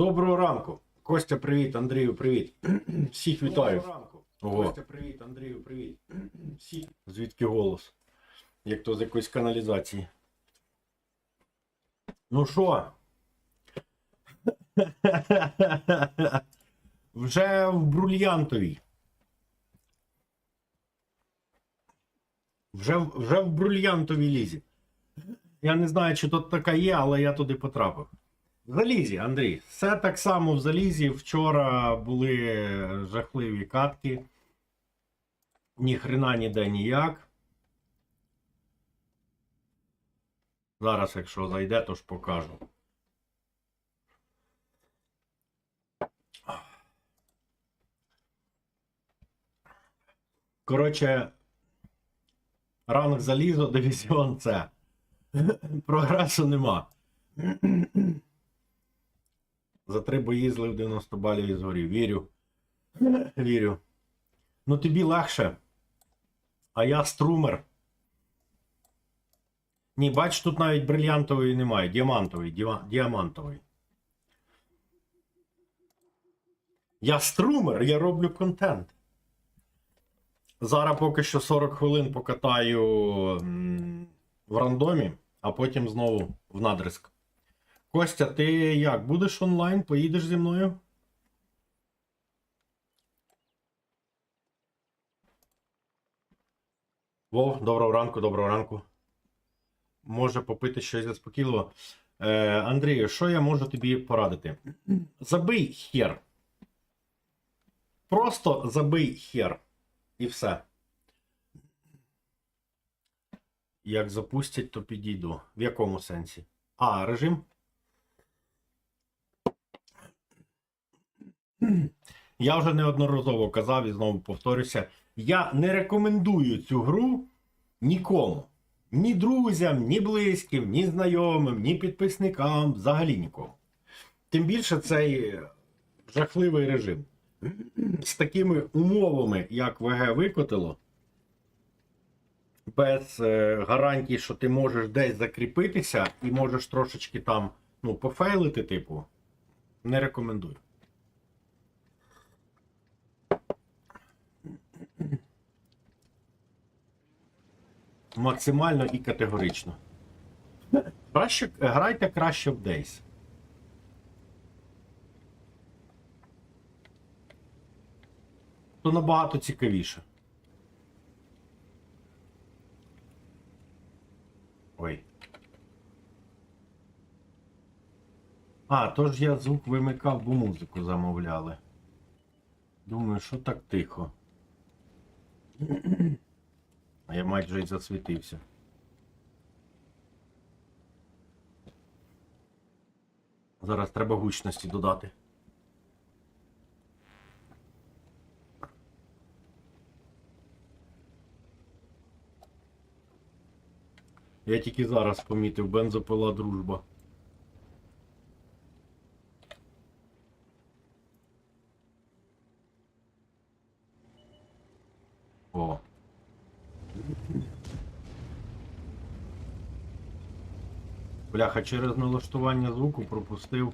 Доброго ранку. Костя, привіт, Андрію, привіт. Всіх вітаю. Доброго ранку. Ого. Костя, привіт, Андрію, привіт. Всі. Звідки голос? Як то з якоїсь каналізації. Ну що? Вже в брульянтовій. Вже, вже в брульянтовій лізі. Я не знаю, чи тут така є, але я туди потрапив. Залізі, Андрій. Все так само в залізі. Вчора були жахливі катки. Ні хрена ніде ніяк. Зараз, якщо зайде, то ж покажу. Коротше, ранг залізо, дивізіон С. Прогресу нема. За три бої злив 90 балів і згорів. Вірю. Вірю. Ну тобі легше. А я струмер. Ні, бач, тут навіть брильянтової немає. Діамантовий, діамантовий. Я струмер, я роблю контент. Зараз поки що 40 хвилин покатаю в рандомі, а потім знову в надриск. Костя, ти як? Будеш онлайн? Поїдеш зі мною? Вов, доброго ранку, доброго ранку. Може попити щось заспокійливо. Е, Андрію, що я можу тобі порадити? Забий хер. Просто забий хер. І все. Як запустять, то підійду. В якому сенсі? А, режим. Я вже неодноразово казав і знову повторюся. Я не рекомендую цю гру нікому. Ні друзям, ні близьким, ні знайомим, ні підписникам, взагалі нікому. Тим більше цей жахливий режим. З такими умовами, як ВГ викотило, без е, гарантій, що ти можеш десь закріпитися і можеш трошечки там ну, пофейлити, типу, не рекомендую. Максимально і категорично. Краще, грайте краще в Days. То набагато цікавіше. Ой. А, то ж я звук вимикав, бо музику замовляли. Думаю, що так тихо. А я майже й засвітився. Зараз треба гучності додати. Я тільки зараз помітив бензопила дружба. О. Бляха, через налаштування звуку пропустив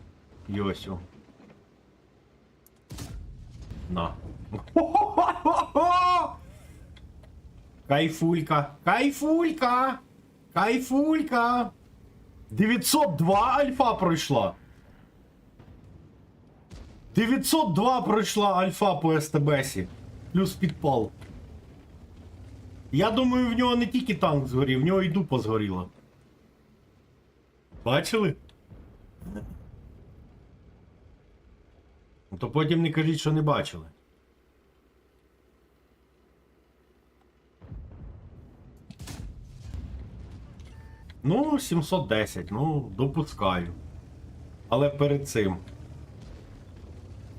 Йосю. На. Кайфулька! Кайфулька! Кайфулька! 902 альфа пройшла. 902 пройшла альфа по СТБсі. Плюс підпал. Я думаю, в нього не тільки танк згорів, в нього і дупа згоріла. Бачили? Ну, То потім не кажіть, що не бачили. Ну, 710, ну, допускаю. Але перед цим.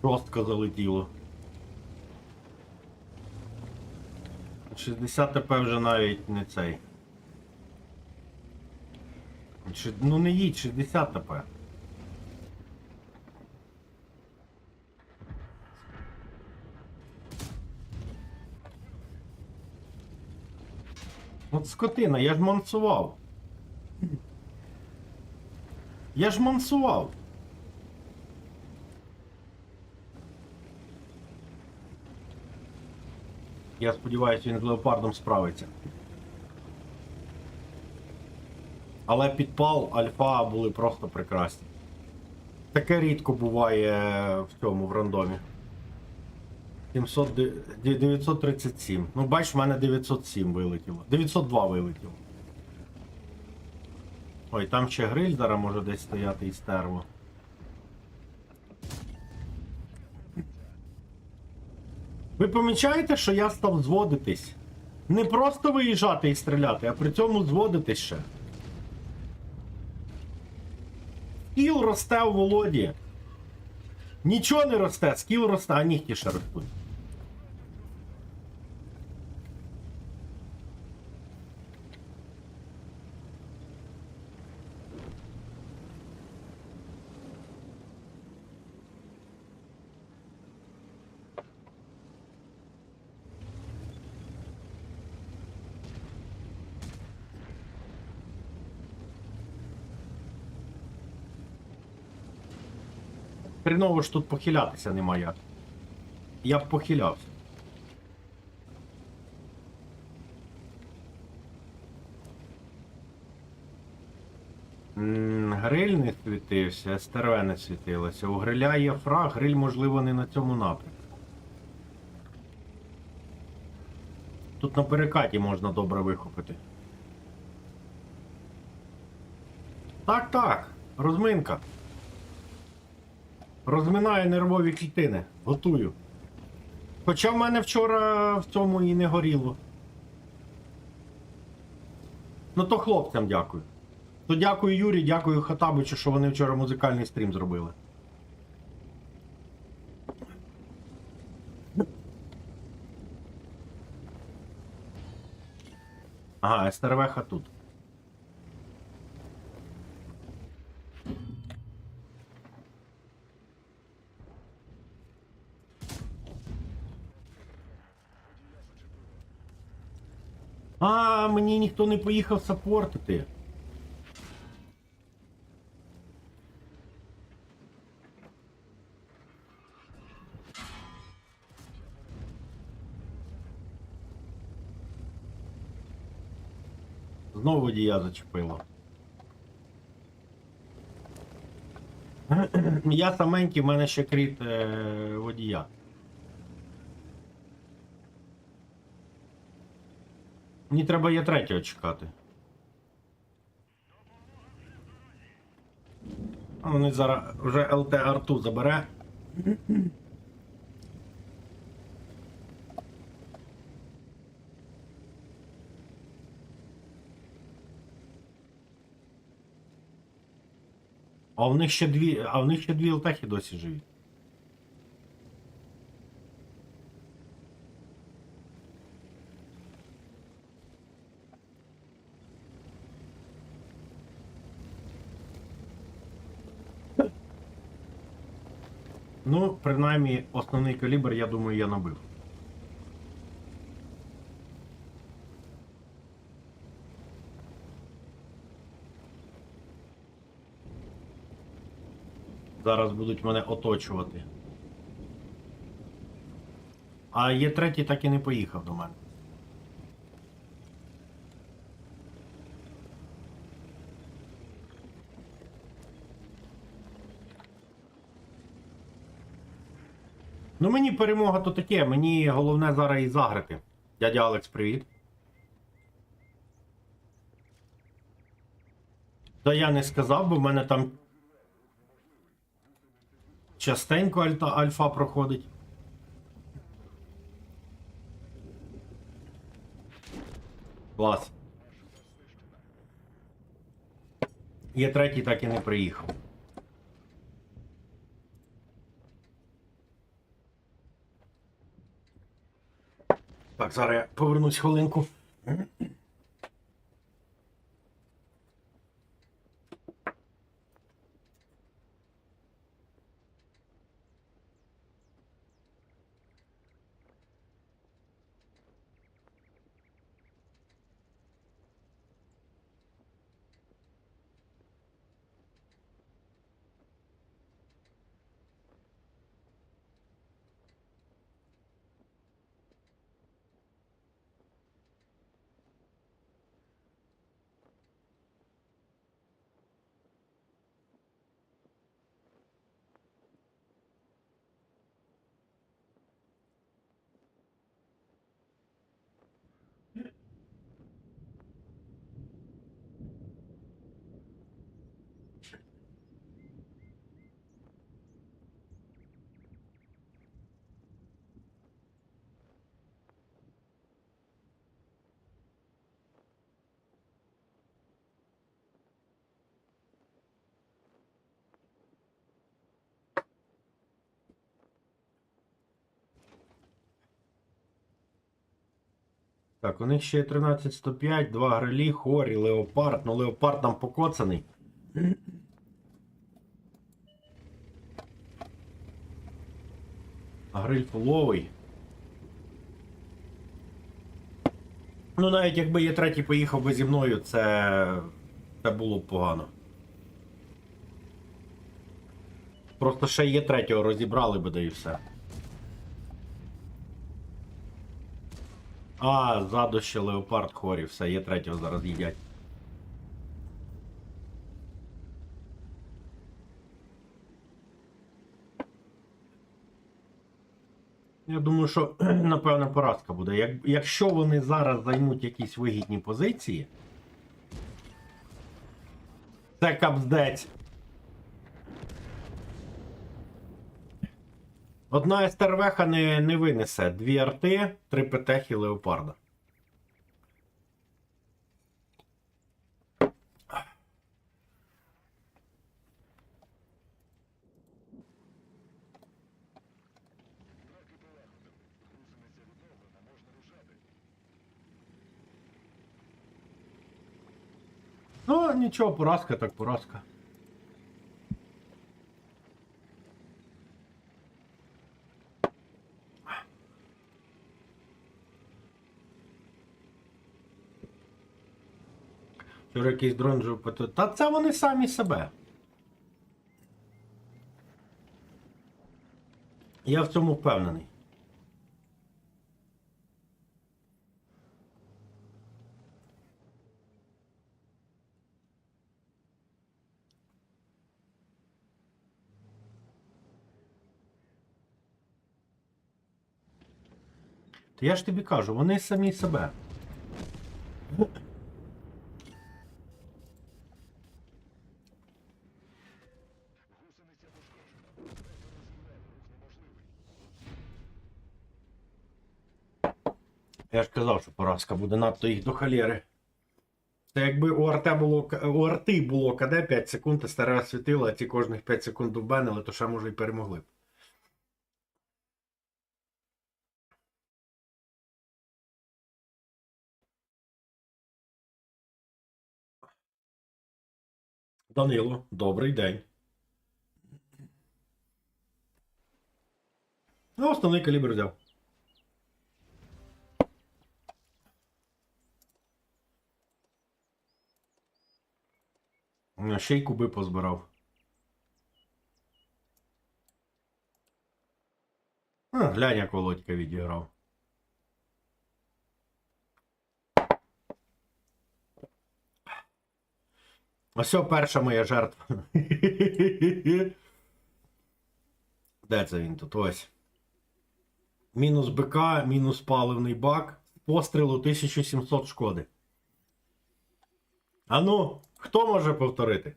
Жорстко залетіло. 60 ТП вже навіть не цей. Чи, ну не їдь 60 ТП. От скотина, я ж мансував. Я ж мансував. Я сподіваюся, він з леопардом справиться. Але підпал альфа були просто прекрасні. Таке рідко буває в цьому в рандомі. 700, 937. Ну, бачиш, в мене 907 вилетіло. 902 вилетіло. Ой, там ще гриль зараз може десь стояти і стерво. Ви помічаєте, що я став зводитись? Не просто виїжджати і стріляти, а при цьому зводитись ще. Скіл росте у Володі. Нічого не росте, скіл росте, а нігті ще ростуть. Хреново ж тут похилятися нема як. Я б похилявся. Гриль не світився, СТРВ не світилося. У гриля є фраг, гриль, можливо, не на цьому напрямку. Тут на перекаті можна добре вихопити. Так, так, розминка. Розминаю нервові клітини. Готую. Хоча в мене вчора в цьому і не горіло. Ну то хлопцям дякую. То дякую Юрі, дякую Хатабичу, що вони вчора музикальний стрім зробили. Ага, СТРВХ тут. А, мені ніхто не поїхав саппортити. Знову водія зачепило. Я саменький, в мене ще кріт е, водія. Мені треба є третього чекати. А Вони зараз вже ЛТ арту забере. А в них ще дві. А в них ще дві ЛТХи досі живі. Ну, принаймні, основний калібр, я думаю, я набив. Зараз будуть мене оточувати. А є третій так і не поїхав до мене. Ну мені перемога то таке, мені головне зараз і заграти. Дядя Алекс, привіт. Та я не сказав, бо в мене там частенько альта, альфа проходить. Клас. Є третій, так і не приїхав. Так, зараз я повернусь хвилинку. Так, у них ще є 13105, два грилі, хорі, леопард. Ну, леопард там покоцаний. А гриль фуловий. Ну, навіть якби є третій поїхав би зі мною, це. це було б погано. Просто ще є третього, розібрали би, да і все. А, ззаду ще леопард хорі, все, є третього зараз їдять. Я думаю, що напевно поразка буде. Як, якщо вони зараз займуть якісь вигідні позиції, це капздець. Одна СТРВХ не, не винесе. Дві арти, три ПТХ леопарда. Ну, нічого, поразка так поразка. Вчора якийсь дрон же питає. Та це вони самі себе. Я в цьому впевнений. То я ж тобі кажу, вони самі себе. Казав, що поразка буде надто їх до халєри. Це якби у арте було у арти було КД 5 секунд, і старе світило, а ці кожних 5 секунд дубенили, то ще може і перемогли б. Данило, добрий день. Ну, основний калібр взяв. Ще й куби позбирав. А, глянь, як Володька відіграв. Ось перша моя жертва. Де це він тут? Ось. Мінус БК, мінус паливний бак, пострілу 1700 шкоди. А ну, хто може повторити?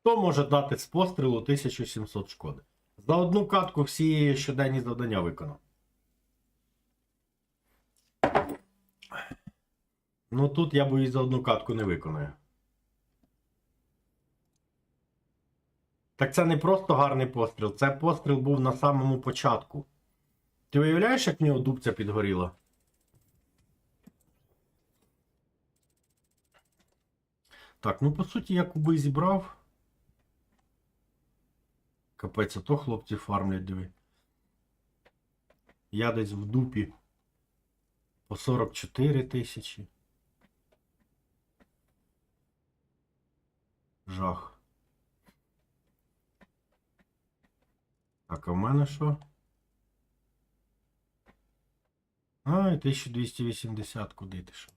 Хто може дати з пострілу 1700 шкоди? За одну катку всі щоденні завдання виконав. Ну тут я боюсь за одну катку не виконаю. Так це не просто гарний постріл, це постріл був на самому початку. Ти уявляєш, як в нього дубця підгоріла? Так, ну по суті я куби зібрав. Капець, а то хлопці фармлять, диви. Я десь в дупі по 44 тисячі. Жах. Так, а в мене що? А, і 1280 куди ти що?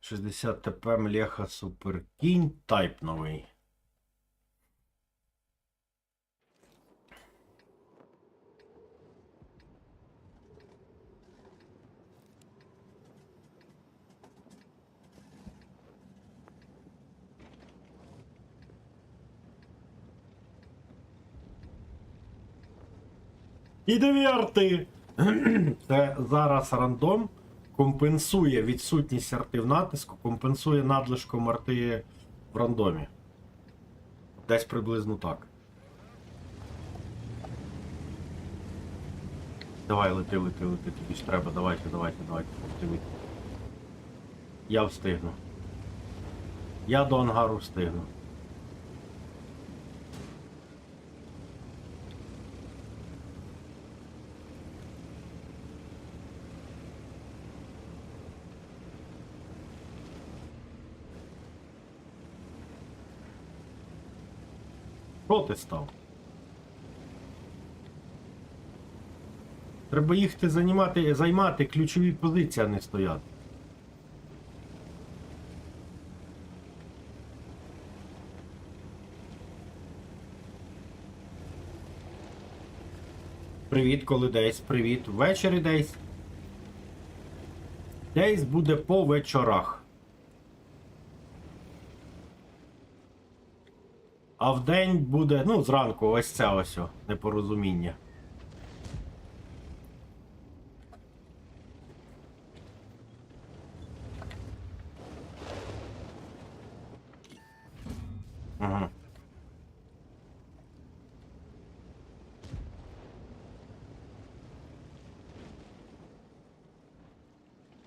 Шістдесят ТП Млеха Суперкінь тайп новий. І арти. Це зараз рандом компенсує відсутність арти в натиску, компенсує надлишком арти в рандомі. Десь приблизно так. Давай, лети, лети, лети, тобі ж треба, давайте, давайте, давайте, лети. Я встигну. Я до ангару встигну. Що ти став? Треба їхати займати, займати ключові позиції, а не стояти. Привіт, коли десь, привіт. Ввечері десь. Десь буде по вечорах. А вдень буде, ну, зранку, ось це ось о, непорозуміння. Ага.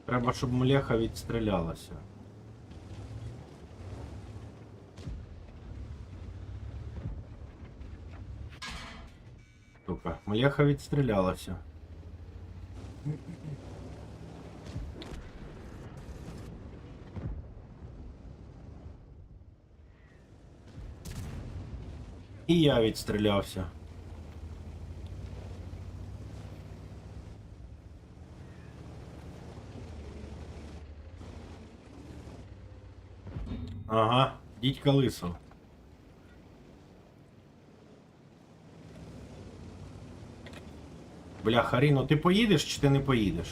Треба, щоб мулеха відстрілялася. Мулеха відстрілялася. І я відстрілявся. Ага, дідька лисо. Бля, Харіно, ти поїдеш чи ти не поїдеш?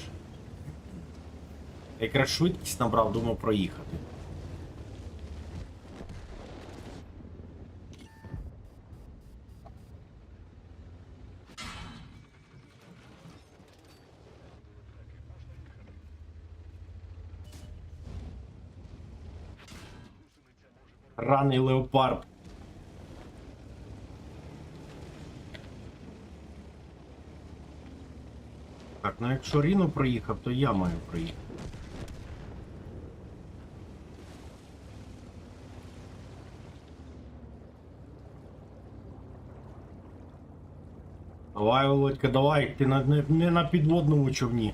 Якраз швидкість набрав, думав проїхати. Раний леопард. Так, ну якщо Ріно проїхав, то я маю проїхати. Давай, Володька, давай, ти не на підводному човні.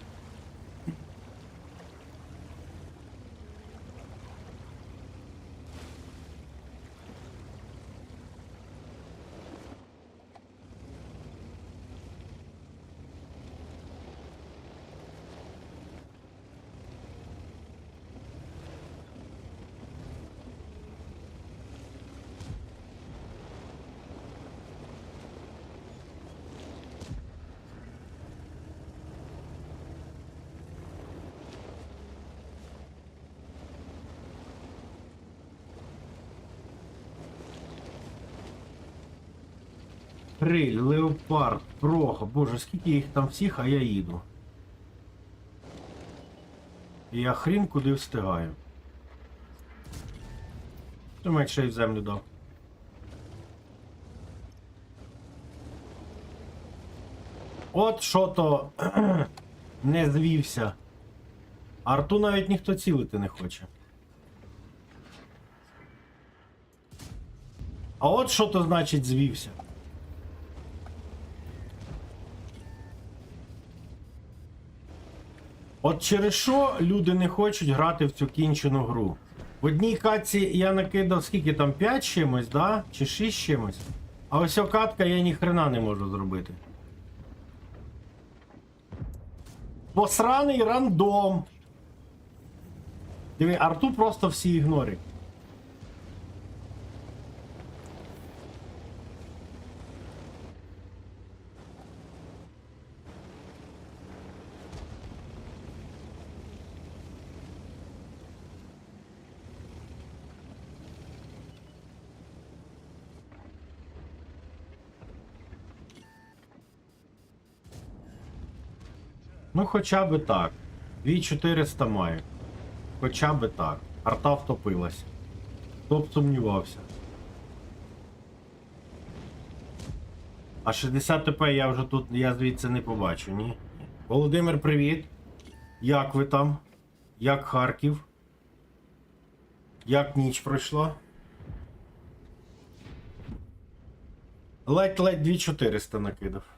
Криль, леопард, проха, боже, скільки їх там всіх, а я їду. Я хрін куди встигаю. Думаю, що й в землю дав. От що то не звівся. Арту навіть ніхто цілити не хоче. А от що то значить звівся. От через що люди не хочуть грати в цю кінчену гру? В одній катці я накидав скільки там 5 чимось, да? Чи 6 чимось. А ось катка я ніхрена не можу зробити. Посраний рандом. Диви, арту просто всі ігнорять. Ну, хоча би так. 2400 маю. Хоча би так. Арта втопилася. Хто б сумнівався. А 60 ТП я вже тут, я звідси не побачу? Ні. Володимир, привіт. Як ви там? Як Харків? Як ніч пройшла? Ледь-ледь 2400 накидав.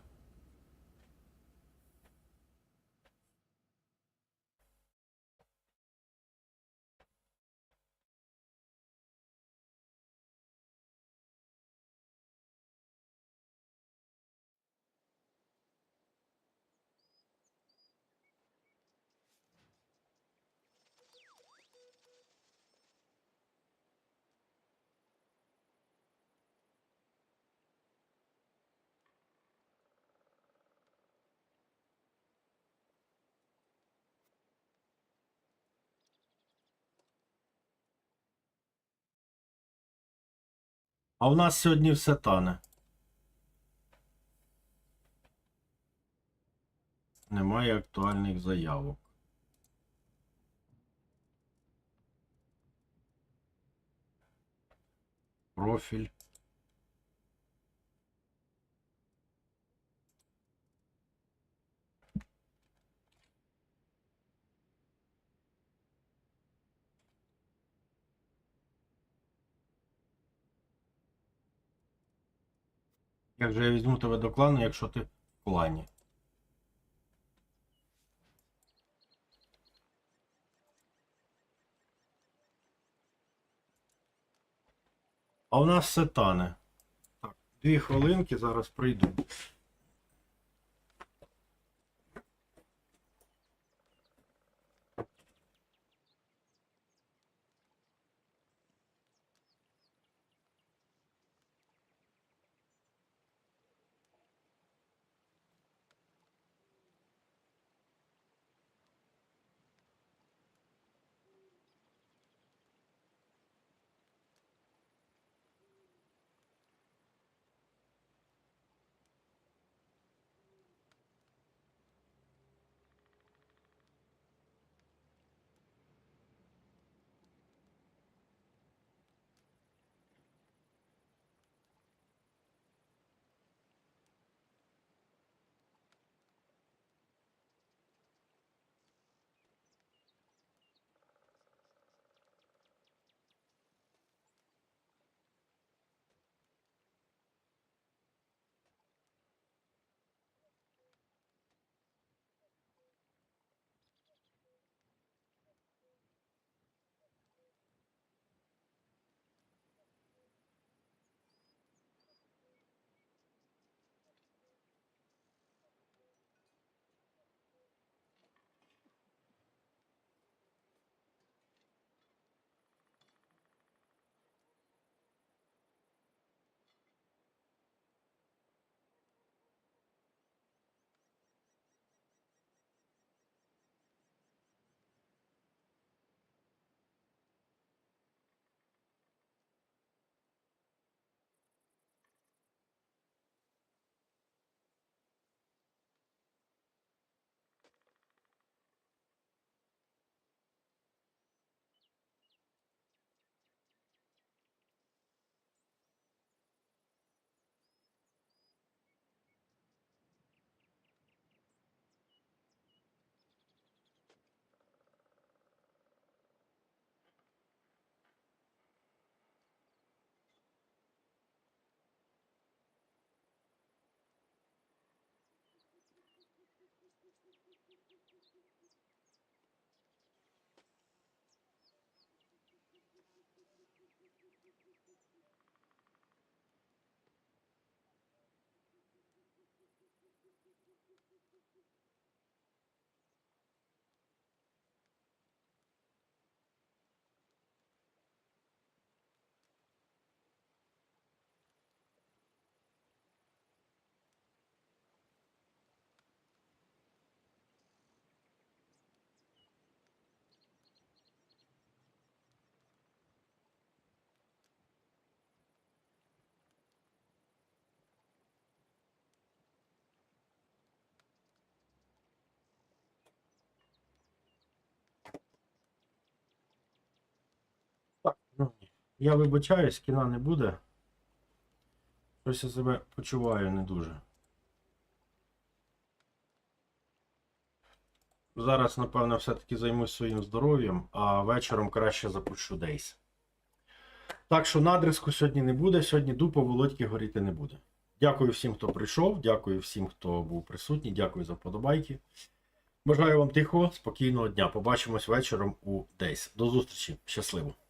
А в нас сьогодні все тане. Немає актуальних заявок. Профіль. Як же я візьму тебе до клану, якщо ти в клані? А у нас все тане. Так, дві хвилинки, зараз прийду. Ну, я вибачаюсь, кіна не буде. Щось я себе почуваю не дуже. Зараз, напевно, все-таки займусь своїм здоров'ям, а вечором краще запущу Дейс. Так що надриску сьогодні не буде, сьогодні дупа Володьки горіти не буде. Дякую всім, хто прийшов, дякую всім, хто був присутній, дякую за вподобайки. Бажаю вам тихого, спокійного дня. Побачимось вечором у Дейс. До зустрічі. Щасливо!